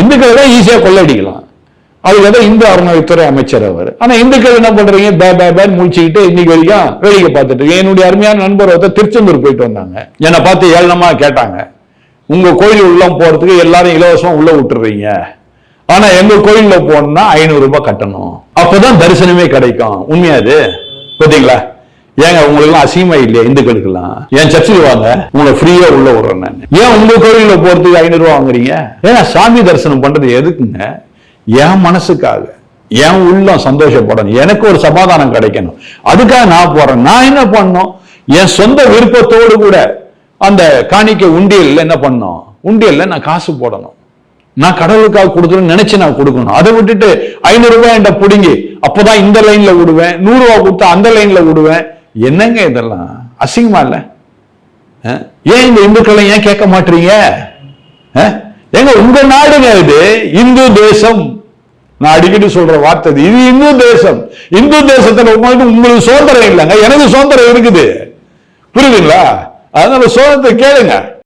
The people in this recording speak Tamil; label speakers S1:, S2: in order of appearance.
S1: இந்துக்களை தான் ஈஸியாக கொள்ளடிக்கலாம் அதுக்கு தான் இந்து அறநிலையத்துறை அமைச்சர் அவர். ஆனா இந்துக்கள் என்ன பண்றீங்க? பே பே பேன் முடிச்சுக்கிட்டு இன்னைக்கு வரைக்கும் வேடிக்கை பார்த்துட்டு இருக்கீங்க. என்னுடைய அருமையான நண்பர் ஒருத்தர் திருச்செந்தூர் போயிட்டு வந்தாங்க. என்னை பார்த்து ஏளனமா கேட்டாங்க. உங்க கோயில் உள்ள போறதுக்கு எல்லாரும் இலவசமா உள்ள விட்டுறீங்க. ஆனா எங்க கோயில்ல போகணுன்னா ஐநூறு ரூபாய் கட்டணும். அப்பதான் தரிசனமே கிடைக்கும். உண்மையாது பார்த்தீங்களா? ஏங்க உங்களுக்கு அசிங்கமா இல்லையா? இந்துக்களுக்கெல்லாம்? என் சர்ச்சுக்கு வாங்க? உங்களை ஃப்ரீயா உள்ள விடுறேன் நான். ஏன் உங்க கோயில்ல போறதுக்கு ஐநூறு ரூபா வாங்குறீங்க? ஏன்னா சாமி தரிசனம் பண்றது எதுக்குங்க? என் மனசுக்காக என் உள்ளம் சந்தோஷப்படணும். எனக்கு ஒரு சமாதானம் கிடைக்கணும். அதுக்காக நான் போறேன். நான் என்ன பண்ணோம் என் சொந்த விருப்பத்தோடு கூட அந்த காணிக்கை உண்டியல்ல என்ன பண்ணோம் உண்டியல்ல நான் காசு போடணும். நான் கடவுளுக்காக கொடுக்கணும்னு நினைச்சு நான் கொடுக்கணும். அதை விட்டுட்டு ஐநூறு ரூபாய் என்கிட்ட பிடுங்கி அப்பதான் இந்த லைன்ல விடுவேன். நூறு ரூபாய் கொடுத்தா அந்த லைன்ல விடுவேன். என்னங்க இதெல்லாம்? அசிங்கமா இல்லை? ஏன் இந்த இந்துக்களை ஏன் கேட்க மாட்டீங்க? அஹ்? ஏங்க உங்க நாடுங்க இது. இந்து தேசம். நான் அடிக்கடி சொல்ற வார்த்தை இது. இது இந்து தேசம். இந்து தேசத்துல உங்களுக்கு உங்களுக்கு சுதந்திரம் இல்லைங்க. எனக்கு சுதந்திரம் இருக்குது. புரியுதுங்களா? அதனால சுதந்திரத்தை கேளுங்க.